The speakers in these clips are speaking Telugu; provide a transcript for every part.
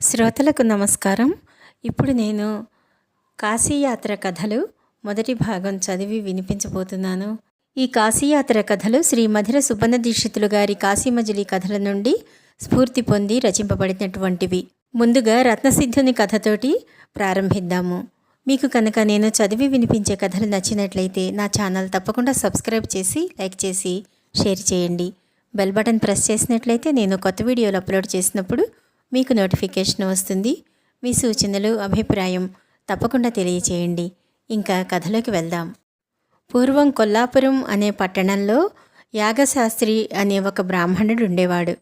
శ్రోతలకు నమస్కారం. ఇప్పుడు నేను కాశీయాత్ర కథలు మొదటి భాగం చదివి వినిపించబోతున్నాను. ఈ కాశీయాత్ర కథలు శ్రీ మధుర సుబ్బన్న దీక్షితులు గారి కాశీమజిలీ కథల నుండి స్ఫూర్తి పొంది రచింపబడినటువంటివి. ముందుగా రత్నసిద్ధుని కథతోటి ప్రారంభిద్దాము. మీకు కనుక నేను చదివి వినిపించే కథలు నచ్చినట్లయితే నా ఛానల్ తప్పకుండా సబ్స్క్రైబ్ చేసి లైక్ చేసి షేర్ చేయండి. బెల్ బటన్ ప్రెస్ చేసినట్లయితే నేను కొత్త వీడియోలు అప్లోడ్ చేసినప్పుడు మీకు నోటిఫికేషన్ వస్తుంది. మీ సూచనలు అభిప్రాయం తప్పకుండా తెలియచేయండి. ఇంకా కథలోకి వెళ్దాం. పూర్వం కొల్లాపురం అనే పట్టణంలో యాగశాస్త్రి అనే ఒక బ్రాహ్మణుడు ఉండేవాడు.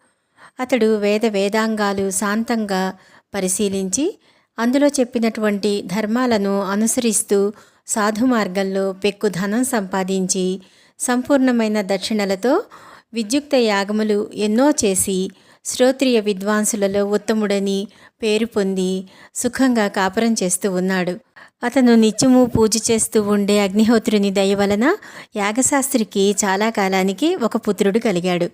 అతడు వేద వేదాంగాలు శాంతంగా పరిశీలించి అందులో చెప్పినటువంటి ధర్మాలను అనుసరిస్తూ సాధు మార్గంలో పెక్కు ధనం సంపాదించి సంపూర్ణమైన దక్షిణలతో విద్యుక్త యాగములు ఎన్నో చేసి శ్రోత్రియ విద్వాంసులలో ఉత్తముడని పేరు పొంది సుఖంగా కాపురం చేస్తూ ఉన్నాడు. అతను నిత్యము పూజ చేస్తూ ఉండే అగ్నిహోత్రుని దయ వలన యాగశాస్త్రికి చాలా కాలానికి ఒక పుత్రుడు కలిగాడు.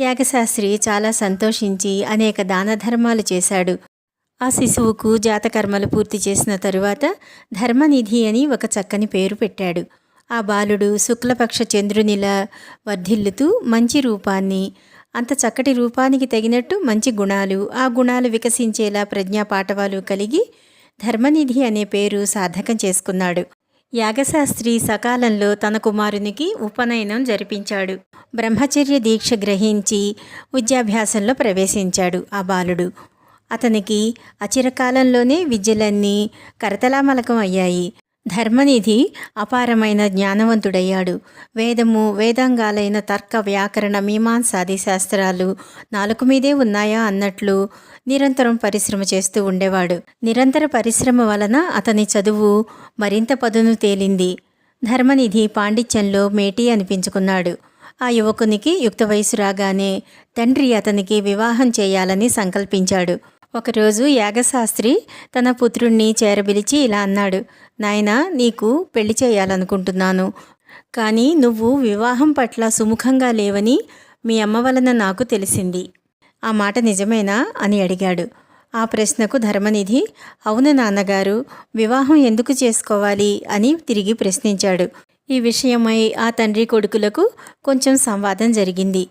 యాగశాస్త్రి చాలా సంతోషించి అనేక దాన ధర్మాలు చేశాడు. ఆ శిశువుకు జాతకర్మలు పూర్తి చేసిన తరువాత ధర్మనిధి అని ఒక చక్కని పేరు పెట్టాడు. ఆ బాలుడు శుక్లపక్ష చంద్రునిలా వర్ధిల్లుతూ మంచి రూపాన్ని అంత చక్కటి రూపానికి తగినట్టు మంచి గుణాలు ఆ గుణాలు వికసించేలా ప్రజ్ఞా పాఠవాలు కలిగి ధర్మనిధి అనే పేరు సార్థకం చేసుకున్నాడు. యాగశాస్త్రి సకాలంలో తన కుమారునికి ఉపనయనం జరిపించాడు. బ్రహ్మచర్య దీక్ష గ్రహించి విద్యాభ్యాసంలో ప్రవేశించాడు ఆ బాలుడు. అతనికి అచిరకాలంలోనే విద్యలన్నీ కరతలామలకం అయ్యాయి. ధర్మనిధి అపారమైన జ్ఞానవంతుడయ్యాడు. వేదము వేదాంగాలైన తర్క వ్యాకరణ మీమాంసాది శాస్త్రాలు నాలుగు మీదే ఉన్నాయా అన్నట్లు నిరంతరం పరిశ్రమ చేస్తూ ఉండేవాడు. నిరంతర పరిశ్రమ వలన అతని చదువు మరింత పదును తేలింది. ధర్మనిధి పాండిత్యంలో మేటి అనిపించుకున్నాడు. ఆ యువకునికి యుక్త వయసు రాగానే తండ్రి అతనికి వివాహం చేయాలని సంకల్పించాడు. ఒకరోజు యాగశాస్త్రి తన పుత్రుణ్ణి చేరబిలిచి ఇలా అన్నాడు నాయనా నీకు పెళ్ళి చేయాలనుకుంటున్నాను కానీ నువ్వు వివాహం పట్ల సుముఖంగా లేవని మీ అమ్మ వలన నాకు తెలిసింది. ఆ మాట నిజమేనా? అని అడిగాడు. ఆ ప్రశ్నకు ధర్మనిధి అవును నాన్నగారు వివాహం ఎందుకు చేసుకోవాలి? అని తిరిగి ప్రశ్నించాడు. ఈ విషయమై ఆ తండ్రి కొడుకులకు కొంచెం సంవాదం జరిగింది.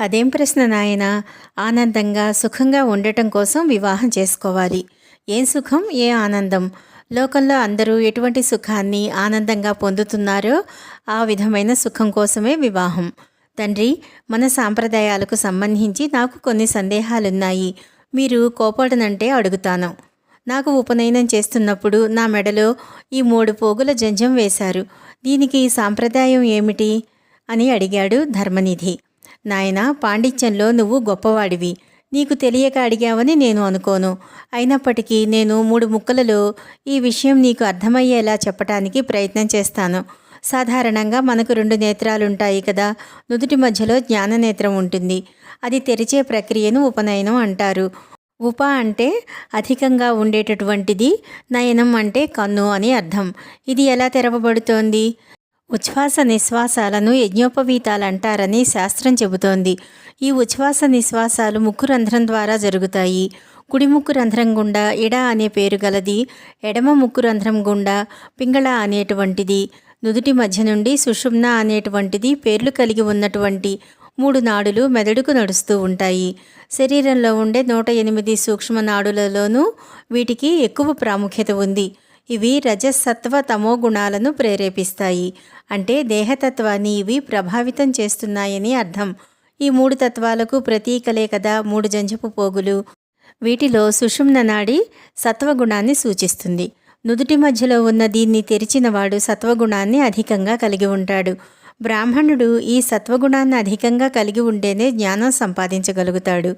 అదేం ప్రశ్న నాయన? ఆనందంగా సుఖంగా ఉండటం కోసం వివాహం చేసుకోవాలి. ఏం సుఖం? ఏ ఆనందం? లోకంలో అందరూ ఎటువంటి సుఖాన్ని ఆనందంగా పొందుతున్నారో ఆ విధమైన సుఖం కోసమే వివాహం. తండ్రి మన సాంప్రదాయాలకు సంబంధించి నాకు కొన్ని సందేహాలున్నాయి. మీరు కోపడనంటే అడుగుతాను. నాకు ఉపనయనం చేస్తున్నప్పుడు నా మెడలో ఈ మూడు పోగుల జంజం వేశారు. దీనికి సాంప్రదాయం ఏమిటి? అని అడిగాడు ధర్మనిధి. నాయనా పాండిత్యంలో నువ్వు గొప్పవాడివి. నీకు తెలియక అడిగావని నేను అనుకోను. అయినప్పటికీ నేను మూడు ముక్కలలో ఈ విషయం నీకు అర్థమయ్యేలా చెప్పటానికి ప్రయత్నం చేస్తాను. సాధారణంగా మనకు రెండు నేత్రాలుంటాయి కదా. నుదుటి మధ్యలో జ్ఞాననేత్రం ఉంటుంది. అది తెరిచే ప్రక్రియను ఉపనయనం అంటారు. ఉప అంటే అధికంగా ఉండేటటువంటిది నయనం అంటే కన్ను అని అర్థం. ఇది ఎలా తెరవబడుతోంది? ఉచ్ఛ్వాస నిశ్వాసాలను యజ్ఞోపవీతాలంటారని శాస్త్రం చెబుతోంది. ఈ ఉచ్ఛ్వాస నిశ్వాసాలు ముక్కు రంధ్రం ద్వారా జరుగుతాయి. కుడి ముక్కు రంధ్రం గుండా ఇడ అనే పేరు గలది ఎడమ ముక్కు రంధ్రం గుండా పింగళ అనేటువంటిది నుదుటి మధ్య నుండి సుషుమ్న అనేటువంటిది పేర్లు కలిగి ఉన్నటువంటి మూడు నాడులు మెదడుకు నడుస్తూ ఉంటాయి. శరీరంలో ఉండే నూట ఎనిమిది సూక్ష్మ నాడులలోనూ వీటికి ఎక్కువ ప్రాముఖ్యత ఉంది. ఇవి రజసత్వ తమో గుణాలను ప్రేరేపిస్తాయి. అంటే దేహతత్వాన్ని ఇవి ప్రభావితం చేస్తున్నాయని అర్థం. ఈ మూడు తత్వాలకు ప్రతీకలే కదా మూడు జంజపు పోగులు. వీటిలో సుషుమ్న నాడి సత్వగుణాన్ని సూచిస్తుంది. నుదుటి మధ్యలో ఉన్న దీన్ని తెరిచినవాడు సత్వగుణాన్ని అధికంగా కలిగి ఉంటాడు. బ్రాహ్మణుడు ఈ సత్వగుణాన్ని అధికంగా కలిగి ఉంటేనే జ్ఞానం సంపాదించగలుగుతాడు.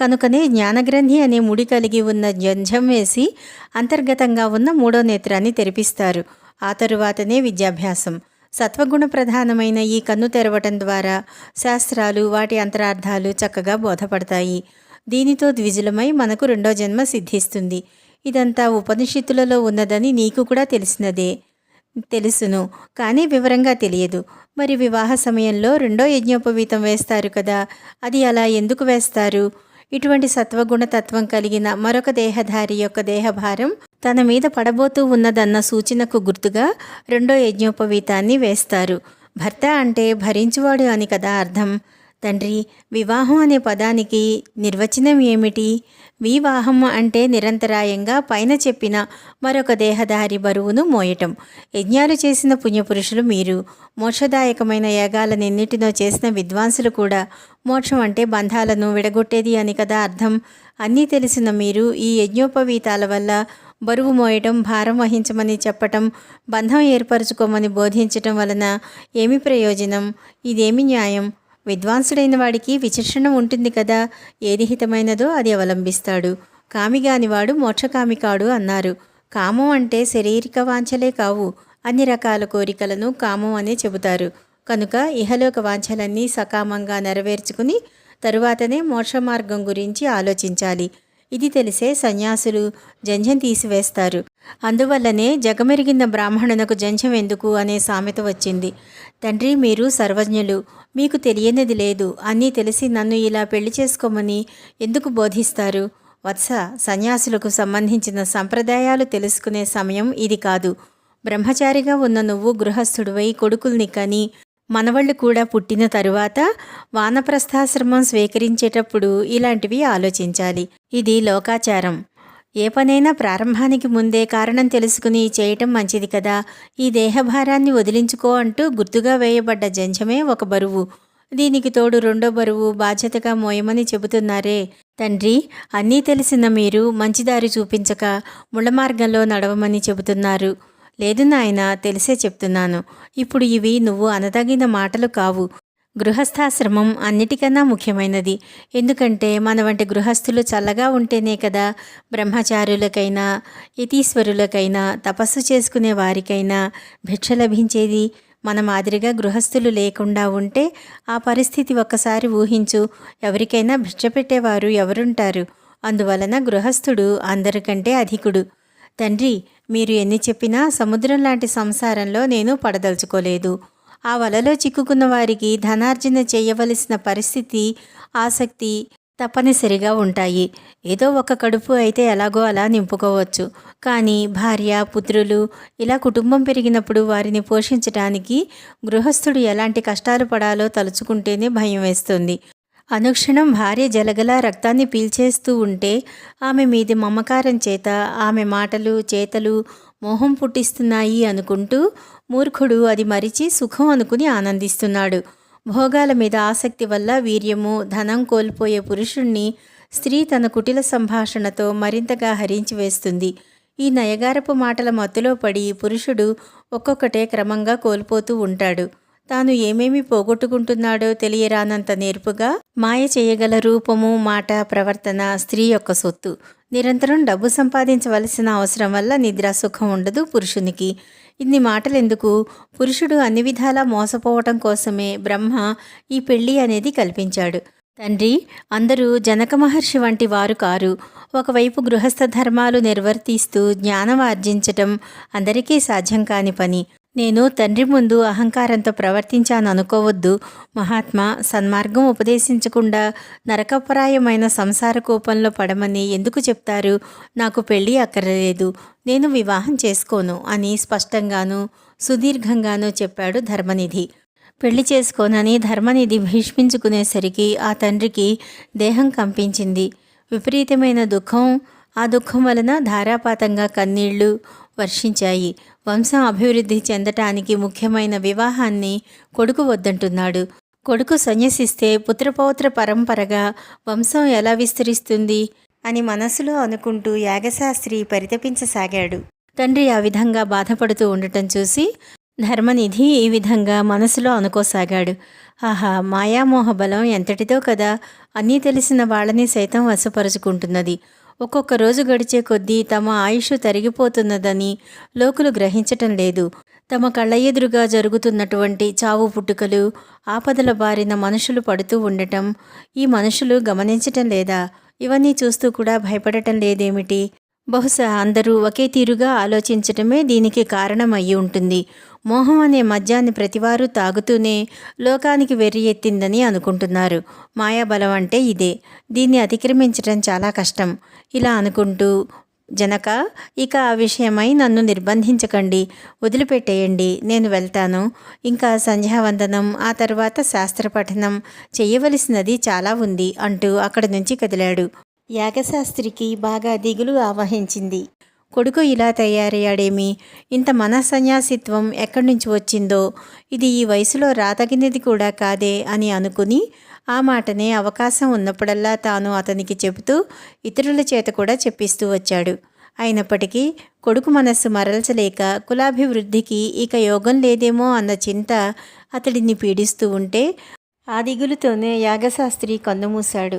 కనుకనే జ్ఞానగ్రంథి అనే ముడి కలిగి ఉన్న జంఝం వేసి అంతర్గతంగా ఉన్న మూడో నేత్రాన్ని తెరిపిస్తారు. ఆ తరువాతనే విద్యాభ్యాసం. సత్వగుణ ప్రధానమైన ఈ కన్ను తెరవటం ద్వారా శాస్త్రాలు వాటి అంతరార్థాలు చక్కగా బోధపడతాయి. దీనితో ద్విజులమై మనకు రెండో జన్మ సిద్ధిస్తుంది. ఇదంతా ఉపనిషత్తులలో ఉన్నదని నీకు కూడా తెలిసినదే. తెలుసును. కానీ వివరంగా తెలియదు. మరి వివాహ సమయంలో రెండో యజ్ఞోపవీతం వేస్తారు కదా? అది అలా ఎందుకు వేస్తారు? ఇటువంటి సత్వగుణ తత్వం కలిగిన మరొక దేహధారి యొక్క దేహభారం తన మీద పడబోతూ ఉన్నదన్న సూచనకు గుర్తుగా రెండో యజ్ఞోపవీతాన్ని వేస్తారు. భర్త అంటే భరించువాడు అని కదా అర్థం. తండ్రి వివాహం అనే పదానికి నిర్వచనం ఏమిటి? వివాహం అంటే నిరంతరాయంగా పైన చెప్పిన మరొక దేహదారి బరువును మోయటం. యజ్ఞాలు చేసిన పుణ్యపురుషులు మీరు. మోక్షదాయకమైన యాగాలనెన్నిటినో చేసిన విద్వాంసులు కూడా. మోక్షం అంటే బంధాలను విడగొట్టేది అని కదా అర్థం? అన్నీ తెలిసిన మీరు ఈ యజ్ఞోపవీతాల వల్ల బరువు మోయటం భారం వహించమని చెప్పటం బంధం ఏర్పరచుకోమని బోధించటం వలన ఏమి ప్రయోజనం? ఇదేమి న్యాయం? విద్వాంసుడైన వాడికి విచక్షణ ఉంటుంది కదా ఏది హితమైనదో అది అవలంబిస్తాడు. కామిగానివాడు మోక్షకామి కాడు అన్నారు. కామం అంటే శారీరక వాంఛలే కావు. అన్ని రకాల కోరికలను కామం అనే చెబుతారు. కనుక ఇహలోక వాంఛలన్నీ సకామంగా నెరవేర్చుకుని తరువాతనే మోక్ష మార్గం గురించి ఆలోచించాలి. ఇది తెలిసే సన్యాసులు జంజం తీసివేస్తారు. అందువల్లనే జగమెరిగిన బ్రాహ్మణునకు జంజం ఎందుకు అనే సామెత వచ్చింది. తండ్రి మీరు సర్వజ్ఞులు. మీకు తెలియనిది లేదు. అన్నీ తెలిసి నన్ను ఇలా పెళ్ళి చేసుకోమని ఎందుకు బోధిస్తారు? వత్స సన్యాసులకు సంబంధించిన సంప్రదాయాలు తెలుసుకునే సమయం ఇది కాదు. బ్రహ్మచారిగా ఉన్న నువ్వు గృహస్థుడివై కొడుకుల్ని కని మనవళ్ళు కూడా పుట్టిన తరువాత వానప్రస్థాశ్రమం స్వీకరించేటప్పుడు ఇలాంటివి ఆలోచించాలి. ఇది లోకాచారం. ఏ పనైనా ప్రారంభానికి ముందే కారణం తెలుసుకుని చేయటం మంచిది కదా. ఈ దేహభారాన్ని వదిలించుకో అంటూ గుర్తుగా వేయబడ్డ జంజమే ఒక బరువు. దీనికి తోడు రెండో బరువు బాధ్యతగా మోయమని చెబుతున్నారే. తండ్రి అన్నీ తెలిసిన మీరు మంచిదారి చూపించక ముళ్ళ మార్గంలో నడవమని చెబుతున్నారు. లేదు నాయన తెలిసే చెప్తున్నాను. ఇప్పుడు ఇవి నువ్వు అనదగిన మాటలు కావు. గృహస్థాశ్రమం అన్నిటికన్నా ముఖ్యమైనది. ఎందుకంటే మన వంటి గృహస్థులు చల్లగా ఉంటేనే కదా బ్రహ్మచారులకైనా యతీశ్వరులకైనా తపస్సు చేసుకునే వారికైనా భిక్ష లభించేది? మన మాదిరిగా గృహస్థులు లేకుండా ఉంటే ఆ పరిస్థితి ఒక్కసారి ఊహించు. ఎవరికైనా భిక్ష పెట్టేవారు ఎవరుంటారు? అందువలన గృహస్థుడు అందరికంటే అధికుడు. తండ్రి మీరు ఎన్ని చెప్పినా సముద్రం లాంటి సంసారంలో నేను పడదలుచుకోలేదు. ఆ వలలో చిక్కుకున్న వారికి ధనార్జన చేయవలసిన పరిస్థితి ఆసక్తి తప్పనిసరిగా ఉంటాయి. ఏదో ఒక కడుపు అయితే ఎలాగో అలా నింపుకోవచ్చు. కానీ భార్య పుత్రులు ఇలా కుటుంబం పెరిగినప్పుడు వారిని పోషించడానికి గృహస్థుడు ఎలాంటి కష్టాలు పడాలో తలుచుకుంటేనే భయం వేస్తుంది. అనుక్షణం భార్య జలగల రక్తాన్ని పీల్చేస్తూ ఉంటే ఆమె మీది మమకారం చేత ఆమె మాటలు చేతలు మోహం పుట్టిస్తున్నాయి అనుకుంటూ మూర్ఖుడు అది మరిచి సుఖం అనుకుని ఆనందిస్తున్నాడు. భోగాల మీద ఆసక్తి వల్ల వీర్యము ధనం కోల్పోయే పురుషుణ్ణి స్త్రీ తన కుటిల సంభాషణతో మరింతగా హరించి వేస్తుంది. ఈ నయగారపు మాటల మత్తులో పడి పురుషుడు ఒక్కొక్కటే క్రమంగా కోల్పోతూ ఉంటాడు. తాను ఏమేమి పోగొట్టుకుంటున్నాడో తెలియరానంత నేర్పుగా మాయ చేయగల రూపము మాట ప్రవర్తన స్త్రీ యొక్క సొత్తు. నిరంతరం డబ్బు సంపాదించవలసిన అవసరం వల్ల నిద్ర సుఖం ఉండదు పురుషునికి. ఇన్ని మాటలెందుకు? పురుషుడు అన్ని విధాలా మోసపోవటం కోసమే బ్రహ్మ ఈ పెళ్ళి అనేది కల్పించాడు. తండ్రి అందరూ జనక మహర్షి వంటి వారు కారు. ఒకవైపు గృహస్థ ధర్మాలు నిర్వర్తిస్తూ జ్ఞానం ఆర్జించటం అందరికీ సాధ్యం కాని పని. నేను తండ్రి ముందు అహంకారంతో ప్రవర్తించాను అనుకోవద్దు. మహాత్మా సన్మార్గం ఉపదేశించకుండా నరకపరాయమైన సంసార కోపంలో పడమని ఎందుకు చెప్తారు? నాకు పెళ్ళి అక్కరలేదు. నేను వివాహం చేసుకోను అని స్పష్టంగాను సుదీర్ఘంగాను చెప్పాడు ధర్మనిధి. పెళ్ళి చేసుకోనని ధర్మనిధి భీష్మించుకునేసరికి ఆ తండ్రికి దేహం కంపించింది. విపరీతమైన దుఃఖం ఆ దుఃఖం వలన ధారాపాతంగా కన్నీళ్ళు వర్షించాయి. వంశం అభివృద్ధి చెందటానికి ముఖ్యమైన వివాహాన్ని కొడుకు వద్దంటున్నాడు. కొడుకు సన్యసిస్తే పుత్రపౌత్ర పరంపరగా వంశం ఎలా విస్తరిస్తుంది అని మనసులో అనుకుంటూ యాగశాస్త్రి పరితపించసాగాడు. తండ్రి ఆ విధంగా బాధపడుతూ ఉండటం చూసి ధర్మనిధి ఈ విధంగా మనసులో అనుకోసాగాడు. ఆహా మాయామోహ బలం ఎంతటిదో కదా అన్నీ తెలిసిన వాళ్ళని సైతం వశపరుచుకుంటున్నది. ఒక్కొక్క రోజు గడిచే కొద్దీ తమ ఆయుష్ తరిగిపోతున్నదని లోకులు గ్రహించటం లేదు. తమ కళ్ళ ఎదురుగా జరుగుతున్నటువంటి చావు పుట్టుకలు ఆపదల బారిన మనుషులు పడుతూ ఉండటం ఈ మనుషులు గమనించటం లేదా? ఇవన్నీ చూస్తూ కూడా భయపడటం లేదేమిటి? బహుశా అందరూ ఒకే తీరుగా ఆలోచించటమే దీనికి కారణం ఉంటుంది. మోహం అనే మద్యాన్ని ప్రతివారు తాగుతూనే లోకానికి వెర్రి ఎత్తిందని అనుకుంటున్నారు. మాయాబలం అంటే ఇదే. దీన్ని అతిక్రమించడం చాలా కష్టం. ఇలా అనుకుంటూ జనక ఇక ఆ విషయమై నన్ను నిర్బంధించకండి. వదిలిపెట్టేయండి. నేను వెళ్తాను. ఇంకా సంధ్యావందనం ఆ తర్వాత శాస్త్ర పఠనం చేయవలసినది చాలా ఉంది అంటూ అక్కడి నుంచి కదిలాడు. యాగశాస్త్రికి బాగా దిగులు ఆవహించింది. కొడుకు ఇలా తయారయ్యాడేమి? ఇంత మనసన్యాసిత్వం ఎక్కడి నుంచి వచ్చిందో? ఇది ఈ వయసులో రాతగినది కూడా కాదే అని అనుకుని ఆ మాటనే అవకాశం ఉన్నప్పుడల్లా తాను అతనికి చెబుతూ ఇతరుల చేత కూడా చెప్పిస్తూ వచ్చాడు. అయినప్పటికీ కొడుకు మనస్సు మరల్చలేక కులాభివృద్ధికి ఇక యోగం లేదేమో అన్న చింత అతడిని పీడిస్తూ ఉంటే ఆ దిగులుతోనే యాగశాస్త్రి కన్నుమూశాడు.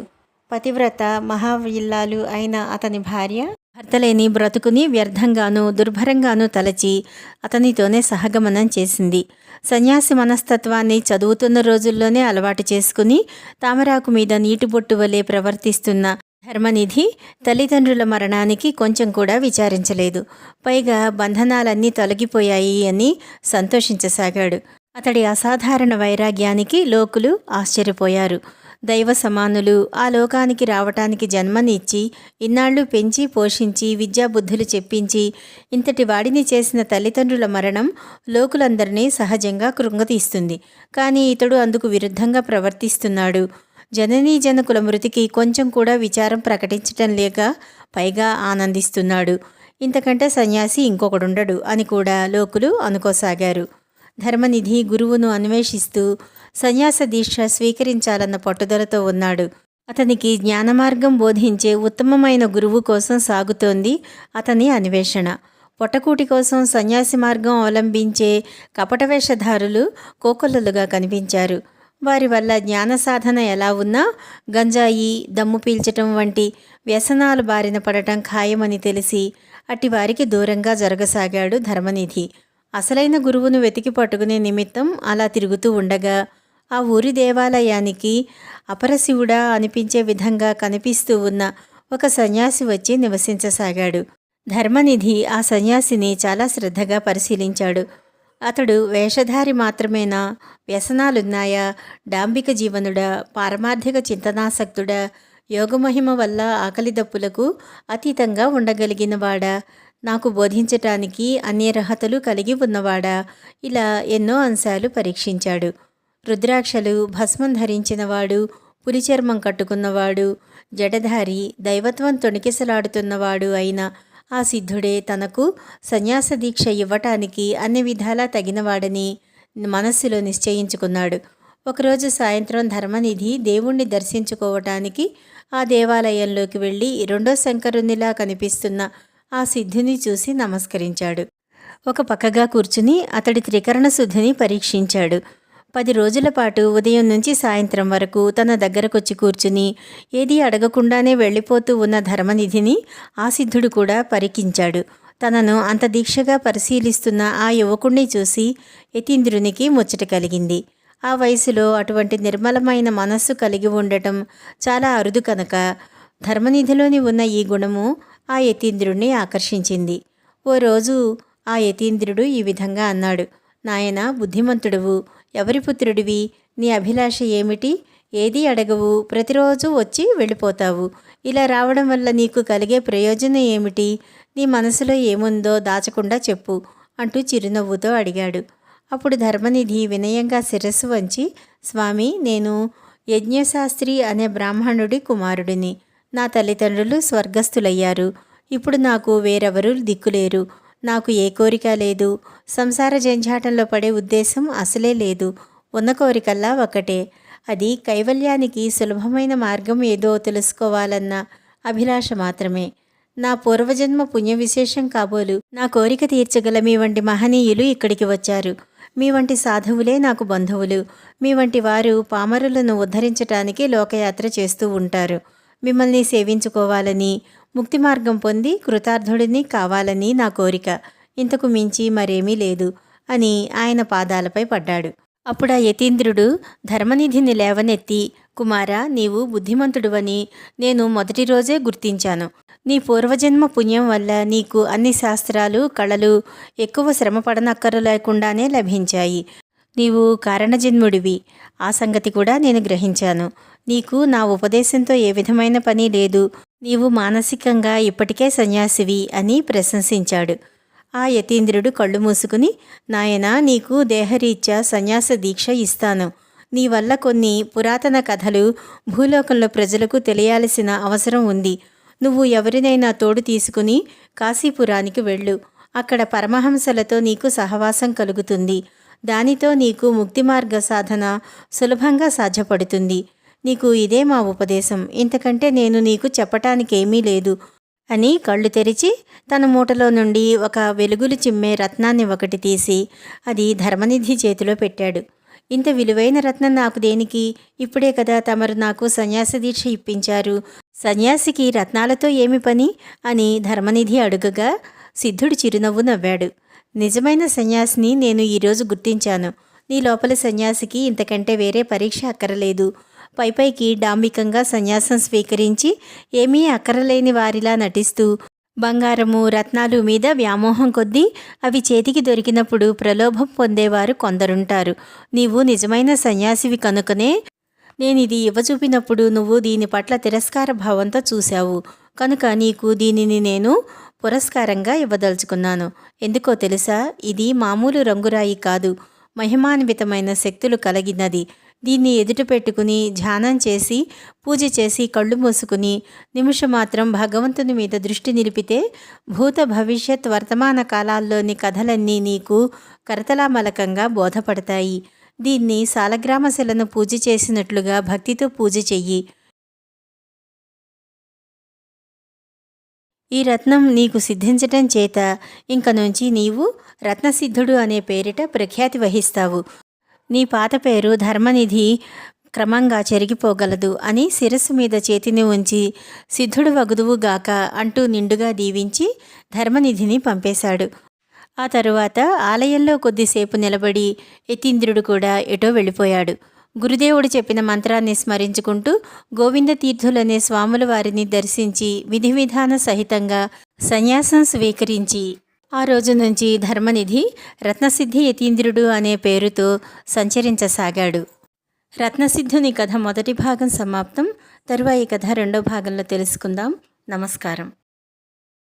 పతివ్రత మహావిల్లాలు అయిన అతని భార్య భర్తలేని బ్రతుకుని వ్యర్థంగానూ దుర్భరంగానూ తలచి అతనితోనే సహగమనం చేసింది. సన్యాసి మనస్తత్వాన్ని చదువుతున్న రోజుల్లోనే అలవాటు చేసుకుని తామరాకు మీద నీటి బొట్టు వలె ప్రవర్తిస్తున్న ధర్మనిధి తల్లిదండ్రుల మరణానికి కొంచెం కూడా విచారించలేదు. పైగా బంధనాలన్నీ తొలగిపోయాయి అని సంతోషించసాగాడు. అతడి అసాధారణ వైరాగ్యానికి లోకులు ఆశ్చర్యపోయారు. దైవ సమానులు ఆ లోకానికి రావటానికి జన్మనిచ్చి ఇన్నాళ్ళు పెంచి పోషించి విద్యాబుద్ధులు చెప్పించి ఇంతటి వాడిని చేసిన తల్లిదండ్రుల మరణం లోకులందరినీ సహజంగా కృంగతీస్తుంది. కానీ ఇతడు అందుకు విరుద్ధంగా ప్రవర్తిస్తున్నాడు. జననీ జనకుల మృతికి కొంచెం కూడా విచారం ప్రకటించటం లేక పైగా ఆనందిస్తున్నాడు. ఇంతకంటే సన్యాసి ఇంకొకడుండడు అని కూడా లోకులు అనుకోసాగారు. ధర్మనిధి గురువును అన్వేషిస్తూ సన్యాస దీక్ష స్వీకరించాలన్న పట్టుదలతో ఉన్నాడు. అతనికి జ్ఞానమార్గం బోధించే ఉత్తమమైన గురువు కోసం సాగుతోంది అతని అన్వేషణ. పొట్టకూటి కోసం సన్యాసి మార్గం అవలంబించే కపట వేషధారులు కోకొల్లలుగా కనిపించారు. వారి వల్ల జ్ఞాన సాధన ఎలా ఉన్నా గంజాయి దమ్ము పీల్చటం వంటి వ్యసనాలు బారిన పడటం ఖాయమని తెలిసి అట్టి వారికి దూరంగా జరగసాగాడు ధర్మనిధి. అసలైన గురువును వెతికి పట్టుకునే నిమిత్తం అలా తిరుగుతూ ఉండగా ఆ ఊరి దేవాలయానికి అపరశివుడా అనిపించే విధంగా కనిపిస్తూ ఉన్న ఒక సన్యాసి వచ్చి నివసించసాగాడు. ధర్మనిధి ఆ సన్యాసిని చాలా శ్రద్ధగా పరిశీలించాడు. అతడు వేషధారి మాత్రమేనా? వ్యసనాలున్నాయా? డాంబిక జీవనుడా? పారమార్థిక చింతనాసక్తుడా? యోగమహిమ వల్ల ఆకలి దప్పులకు అతీతంగా ఉండగలిగినవాడా? నాకు బోధించటానికి అన్ని అర్హతలు కలిగి ఉన్నవాడా? ఇలా ఎన్నో అంశాలు పరీక్షించాడు. రుద్రాక్షలు భస్మం ధరించినవాడు పులిచర్మం కట్టుకున్నవాడు జడధారి దైవత్వం తొణికిసలాడుతున్నవాడు అయిన ఆ సిద్ధుడే తనకు సన్యాస దీక్ష ఇవ్వటానికి అన్ని విధాలా తగినవాడని మనస్సులో నిశ్చయించుకున్నాడు. ఒకరోజు సాయంత్రం ధర్మనిధి దేవుణ్ణి దర్శించుకోవటానికి ఆ దేవాలయంలోకి వెళ్ళి రెండో శంకరునిలా కనిపిస్తున్న ఆ సిద్ధుని చూసి నమస్కరించాడు. ఒక పక్కగా కూర్చుని అతడి త్రికరణ శుద్ధిని పరీక్షించాడు. పది రోజుల పాటు ఉదయం నుంచి సాయంత్రం వరకు తన దగ్గరకొచ్చి కూర్చుని ఏదీ అడగకుండానే వెళ్ళిపోతూ ఉన్న ధర్మనిధిని ఆ సిద్ధుడు కూడా పరికించాడు. తనను అంత దీక్షగా పరిశీలిస్తున్న ఆ యువకుణ్ణి చూసి యతీంద్రునికి ముచ్చట కలిగింది. ఆ వయసులో అటువంటి నిర్మలమైన మనస్సు కలిగి ఉండటం చాలా అరుదు కనుక ధర్మనిధిలోని ఉన్న ఈ గుణము ఆ యతీంద్రుణ్ణి ఆకర్షించింది. ఓ రోజు ఆ యతీంద్రుడు ఈ విధంగా అన్నాడు నాయన బుద్ధిమంతుడువు. ఎవరి పుత్రుడివి? నీ అభిలాష ఏమిటి? ఏది అడగవు? ప్రతిరోజు వచ్చి వెళ్ళిపోతావు. ఇలా రావడం వల్ల నీకు కలిగే ప్రయోజనం ఏమిటి? నీ మనసులో ఏముందో దాచకుండా చెప్పు అంటూ చిరునవ్వుతో అడిగాడు. అప్పుడు ధర్మనిధి వినయంగా శిరస్సు వంచి స్వామి నేను యజ్ఞశాస్త్రి అనే బ్రాహ్మణుడి కుమారుడిని. నా తల్లిదండ్రులు స్వర్గస్థులయ్యారు. ఇప్పుడు నాకు వేరెవరూ దిక్కులేరు. నాకు ఏ కోరిక లేదు. సంసార జంజాటంలో పడే ఉద్దేశం అసలే లేదు. ఉన్న కోరికల్లా ఒకటే. అది కైవల్యానికి సులభమైన మార్గం ఏదో తెలుసుకోవాలన్న అభిలాష మాత్రమే. నా పూర్వజన్మ పుణ్య విశేషం కాబోలు. నా కోరిక తీర్చగల మీ వంటి మహనీయులు ఇక్కడికి వచ్చారు. మీ వంటి సాధువులే నాకు బంధువులు. మీ వంటి వారు పామరులను ఉద్ధరించటానికి లోకయాత్ర చేస్తూ ఉంటారు. మిమ్మల్ని సేవించుకోవాలని ముక్తి మార్గం పొంది కృతార్థుడిని కావాలని నా కోరిక. ఇంతకు మించి మరేమీ లేదు అని ఆయన పాదాలపై పడ్డాడు. అప్పుడు ఆ యతీంద్రుడు ధర్మనిధిని లేవనెత్తి కుమారా నీవు బుద్ధిమంతుడువని నేను మొదటి రోజే గుర్తించాను. నీ పూర్వజన్మ పుణ్యం వల్ల నీకు అన్ని శాస్త్రాలు కళలు ఎక్కువ శ్రమ పడనక్కర లేకుండానే లభించాయి. నీవు కారణజన్ముడివి. ఆ సంగతి కూడా నేను గ్రహించాను. నీకు నా ఉపదేశంతో ఏ విధమైన పని లేదు. నీవు మానసికంగా ఇప్పటికే సన్యాసివి అని ప్రశంసించాడు. ఆ యతీంద్రుడు కళ్ళు మూసుకుని నాయనా నీకు దేహరీత్యా సన్యాస దీక్ష ఇస్తాను. నీ వల్ల కొన్ని పురాతన కథలు భూలోకంలో ప్రజలకు తెలియాల్సిన అవసరం ఉంది. నువ్వు ఎవరినైనా తోడు తీసుకుని కాశీపురానికి వెళ్ళు. అక్కడ పరమహంసలతో నీకు సహవాసం కలుగుతుంది. దానితో నీకు ముక్తి మార్గ సాధన సులభంగా సాధ్యపడుతుంది. నీకు ఇదే మా ఉపదేశం. ఇంతకంటే నేను నీకు చెప్పటానికేమీ లేదు. అని కళ్ళు తెరిచి తన మూటలో నుండి ఒక వెలుగులు చిమ్మే రత్నాన్ని ఒకటి తీసి అది ధర్మనిధి చేతిలో పెట్టాడు. ఇంత విలువైన రత్నం నాకు దేనికి? ఇప్పుడే కదా తమరు నాకు సన్యాస దీక్ష ఇప్పించారు. సన్యాసికి రత్నాలతో ఏమి పని? అని ధర్మనిధి అడుగగా సిద్ధుడు చిరునవ్వు నవ్వాడు. నిజమైన సన్యాసిని నేను ఈరోజు గుర్తించాను. నీ లోపల సన్యాసికి ఇంతకంటే వేరే పరీక్ష అక్కరలేదు. పైపైకి డాంబికంగా సన్యాసం స్వీకరించి ఏమీ అక్కరలేని వారిలా నటిస్తూ బంగారము రత్నాలు మీద వ్యామోహం కొద్దీ అవి చేతికి దొరికినప్పుడు ప్రలోభం పొందేవారు కొందరుంటారు. నీవు నిజమైన సన్యాసివి కనుకనే నేను ఇది ఇవ్వచూపినప్పుడు నువ్వు దీని పట్ల తిరస్కార భావంతో చూశావు. కనుక నీకు దీనిని నేను పురస్కారంగా ఇవ్వదలుచుకున్నాను. ఎందుకో తెలుసా? ఇది మామూలు రంగురాయి కాదు. మహిమాన్వితమైన శక్తులు కలిగినది. దీన్ని ఎదుట పెట్టుకుని ధ్యానం చేసి పూజ చేసి కళ్ళు మూసుకుని నిమిషం మాత్రం భగవంతుని మీద దృష్టి నిలిపితే భూత భవిష్యత్ వర్తమాన కాలాల్లోని కథలన్నీ నీకు కరతలామలకంగా బోధపడతాయి. దీన్ని సాలగ్రామశిలను పూజ చేసినట్లుగా భక్తితో పూజ చెయ్యి. ఈ రత్నం నీకు సిద్ధించటం చేత ఇంక నుంచి నీవు రత్నసిద్ధుడు అనే పేరిట ప్రఖ్యాతి వహిస్తావు. నీ పాత పేరు ధర్మనిధి క్రమంగా చెరిగిపోగలదు అని శిరస్సు మీద చేతిని ఉంచి సిద్ధుడు వగుదువుగాక అంటూ నిండుగా దీవించి ధర్మనిధిని పంపేశాడు. ఆ తరువాత ఆలయంలో కొద్దిసేపు నిలబడి యతీంద్రుడు కూడా ఎటో వెళ్ళిపోయాడు. గురుదేవుడు చెప్పిన మంత్రాన్ని స్మరించుకుంటూ గోవింద తీర్థులనే స్వాముల వారిని దర్శించి విధి విధాన సహితంగా సన్యాసం స్వీకరించి ఆ రోజు నుంచి ధర్మనిధి రత్నసిద్ధి యతీంద్రుడు అనే పేరుతో సంచరించసాగాడు. రత్నసిద్ధుని కథ మొదటి భాగం సమాప్తం. తరువాయి కథ రెండో భాగంలో తెలుసుకుందాం. నమస్కారం.